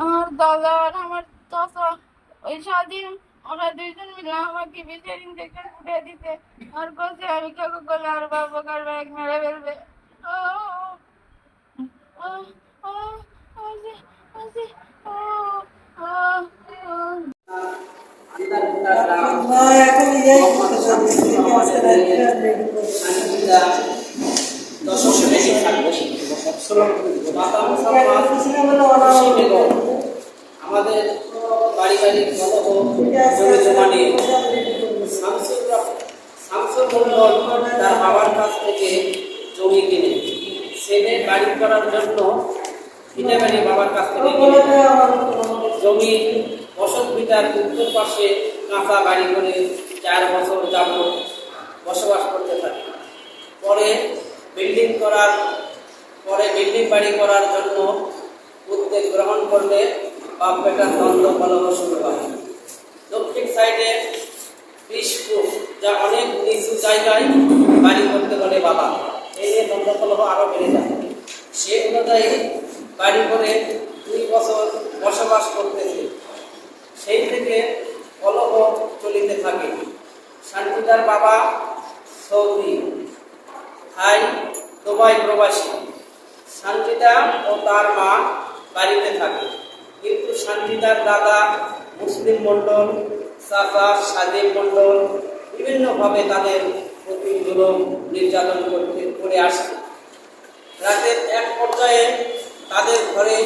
আমার দাদা আর আমার চাচা ওই স্বাধীন ওরা দুইজন মিলে আমাকে বিশের ইঞ্জেকশন ফুটে দিতে আর বলছে আমি কাকু করলে আর বাবা কারবে এক মেরে ফেলবে ও, আমাদের পারিবারিক শামসুর মন্ডল তার বাবার কাছ থেকে জমি কিনে ছেলে বাড়ি করার জন্য ভিটে বাড়ি বাবার কাছ থেকে কিনে জমি বসত ভিটার উত্তর পাশে কাঁচা বাড়ি করে চার বছর যাবত বসবাস করতে থাকে। পরে বিল্ডিং করার পরে বিল্ডিং বাড়ি করার জন্য উদ্যোগ গ্রহণ করলে বাপ বেটার দ্বন্দ্ব কলহ শুরু হয়। দক্ষিণ সাইডে বিশ ফুট, যা অনেক নিচু জায়গায় বাড়ি করতে বলে বাবা। এই নিয়ে দ্বন্দ্ব কলহ আরও বেড়ে যায়। সে অনুযায়ী বাড়ি করে দুই বছর বসবাস করতেছে। সেই থেকে কলহ চলিতে থাকে। শান্তিদার বাবা সৌদি। ভাই দুবাই প্রবাসী। শান্তিদা ও তার মা বাড়িতে থাকে। কিন্তু শান্তিদার দাদা মুসলিম মণ্ডল, চাচা সাদিম মণ্ডল বিভিন্নভাবে তাদের প্রতি জুলুম, নির্যাতন করতে, করে আসছে। রাতের এক পর্যায়ে তাদের ঘরে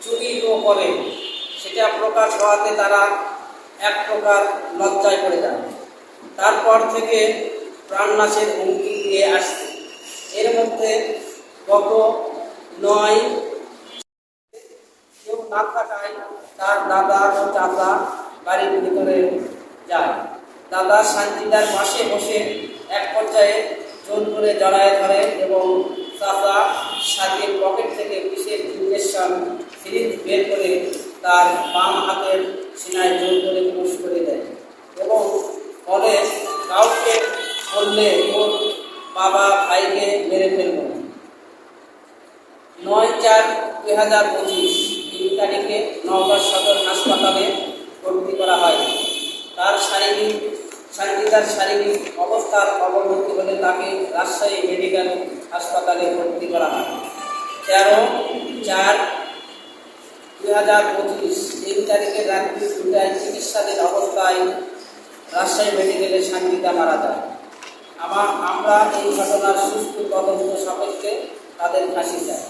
চুরিও করে। সেটা প্রকাশ হওয়াতে তারা এক প্রকার লজ্জায় পড়ে যায়। তারপর থেকে প্রাণনাশের হুমকি দিয়ে আসছে। এর মধ্যে গত নয় কেউ না থাকায় তার দাদা ও চাচা বাড়ির ভিতরে যায়। দাদা শান্তিদার পাশে বসে এক পর্যায়ে জোর করে জড়ায় ধরে এবং চাচা সাথীর পকেট থেকে বিশেষ ইঞ্জেকশন সিরিঞ্জ বের করে তার বাম হাতের সিনায় জোর করে পুশ করে দেয় এবং ফলে কাউকে বললে ওর বাবা ভাইকে মেরে ফেলব। নয় চার দুই হাজার পঁচিশ, তিন তারিখে নওগাঁ সদর হাসপাতালে ভর্তি করা হয়। তার শারীরিক শান্তিদার শারীরিক অবস্থার অবনতি হলে তাকে রাজশাহী মেডিকেল হাসপাতালে ভর্তি করা হয়। তেরো চার দুই হাজার পঁচিশ, তিন তারিখে রাত্রি দুটায় চিকিৎসাধীন অবস্থায় রাজশাহী মেডিকেলে শান্তিদা মারা যায়। আমার আমরা এই ঘটনার সুস্থ তদন্ত সাপেক্ষে তাদের ফাঁসি চাই।